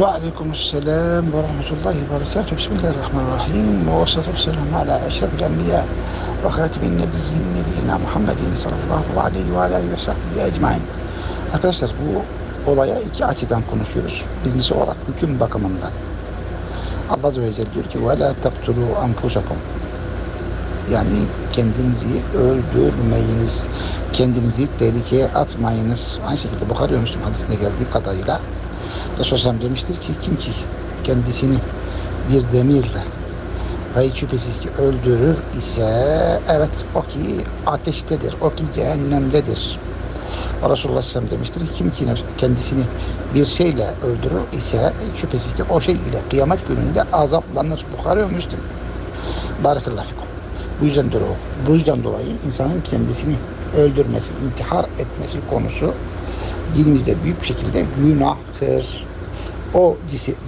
Ve aleykümselam ve rahmetullahi ve berekatuhu. Bismillahirrahmanirrahim. Ve salatu vesselamu ala eşrefil enbiya ve hatimin nebiyyin nebiyyina Muhammedin sallallahu aleyhi ve aleyhi ve sahbihi ecmain. Arkadaşlar bu olaya iki açıdan konuşuyoruz. Birincisi olarak hüküm bakımından. Allah Azze ve Celle diyor ki وَلَا تَقْتُلُوا أَنْفُسَكُمْ Yani kendinizi öldürmeyiniz, kendinizi tehlikeye atmayınız. Aynı şekilde Bukhari ve Müslüm hadisinde geldiği kadarıyla Resulullah demiştir ki kim ki kendisini bir demirle ve şüphesiz ki öldürür ise evet o ki ateştedir, o ki cehennemdedir. Resulullah Aleyhisselam demiştir ki kim ki kendisini bir şeyle öldürür ise şüphesiz ki o şey ile kıyamet gününde azaplanır. Bukhari ve Müslim. Barakallahu fikum. Bu yüzden dolayı, bu yüzden dolayı insanın kendisini öldürmesi, intihar etmesi konusu dinimizde büyük bir şekilde günahtır. O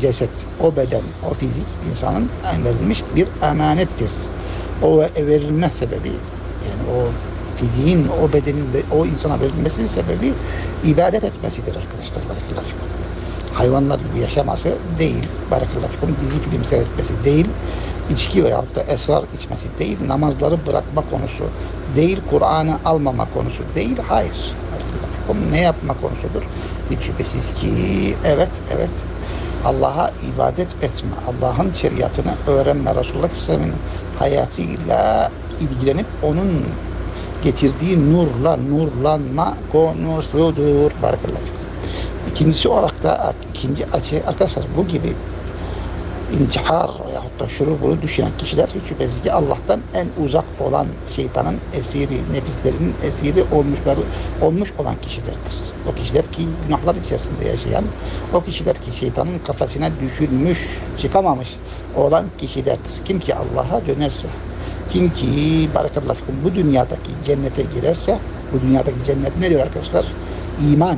ceset, o beden, o fizik insanın verilmiş bir emanettir. O verilme sebebi yani o fiziğin, o bedenin o insana verilmesinin sebebi ibadet etmesidir arkadaşlar. Barakallahu. Hayvanlar gibi yaşaması değil. Barakallahu. Dizi film seyretmesi değil. içki veyahut da esrar içmesi değil. Namazları bırakma konusu değil. Kur'an'ı almama konusu değil. Hayır. Barakallahu. Ne yapma konusudur? Hiç şüphesiz ki evet evet Allah'a ibadet etme. Allah'ın şeriatını öğrenme. Resulullah Aleyhisselam'ın hayatıyla ilgilenip onun getirdiği nurla nurlanma konusudur. Barakallahu. İkincisi olarak da ikinci açı arkadaşlar bu gibi intihar veyahut da şunu bunu düşünen kişiler şüphesiz ki Allah'tan en uzak olan şeytanın esiri, nefislerinin esiri olmuşları olmuş olan kişilerdir. O kişiler ki günahlar içerisinde yaşayan, o kişiler ki şeytanın kafasına düşülmüş, çıkamamış olan kişilerdir. Kim ki Allah'a dönerse, kim ki barakallahu bu dünyadaki cennete girerse, bu dünyadaki cennet nedir arkadaşlar? İman.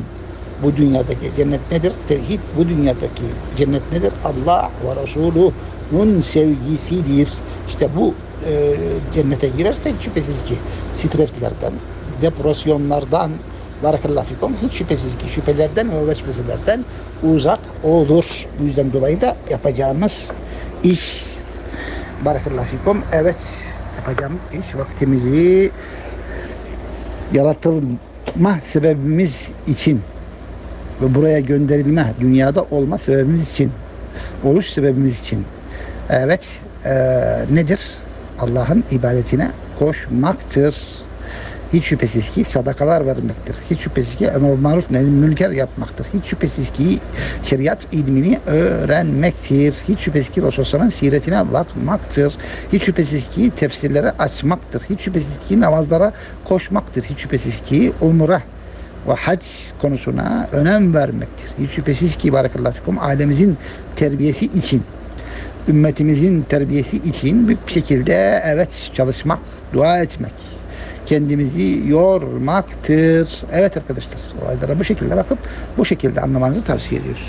Bu dünyadaki cennet nedir? Tevhid. Bu dünyadaki cennet nedir? Allah ve Resulu'nun sevgisidir. İşte bu e, cennete girerse hiç şüphesiz ki streslerden, depresyonlardan, barakallahu hiç şüphesiz ki şüphelerden ve vesveselerden uzak olur. Bu yüzden dolayı da yapacağımız iş barakallahu evet yapacağımız iş vaktimizi yaratılma sebebimiz için ve buraya gönderilme, dünyada olma sebebimiz için, oluş sebebimiz için. Evet, e, nedir? Allah'ın ibadetine koşmaktır. Hiç şüphesiz ki sadakalar vermektir. Hiç şüphesiz ki emr maruf nehy münker yapmaktır. Hiç şüphesiz ki şeriat ilmini öğrenmektir. Hiç şüphesiz ki Resulullah'ın siretine bakmaktır. Hiç şüphesiz ki tefsirlere açmaktır. Hiç şüphesiz ki namazlara koşmaktır. Hiç şüphesiz ki umre ve hac konusuna önem vermektir. Hiç şüphesiz ki barakallahu ailemizin terbiyesi için ümmetimizin terbiyesi için büyük bir şekilde evet çalışmak, dua etmek, kendimizi yormaktır. Evet arkadaşlar olaylara bu şekilde bakıp bu şekilde anlamanızı tavsiye ediyoruz.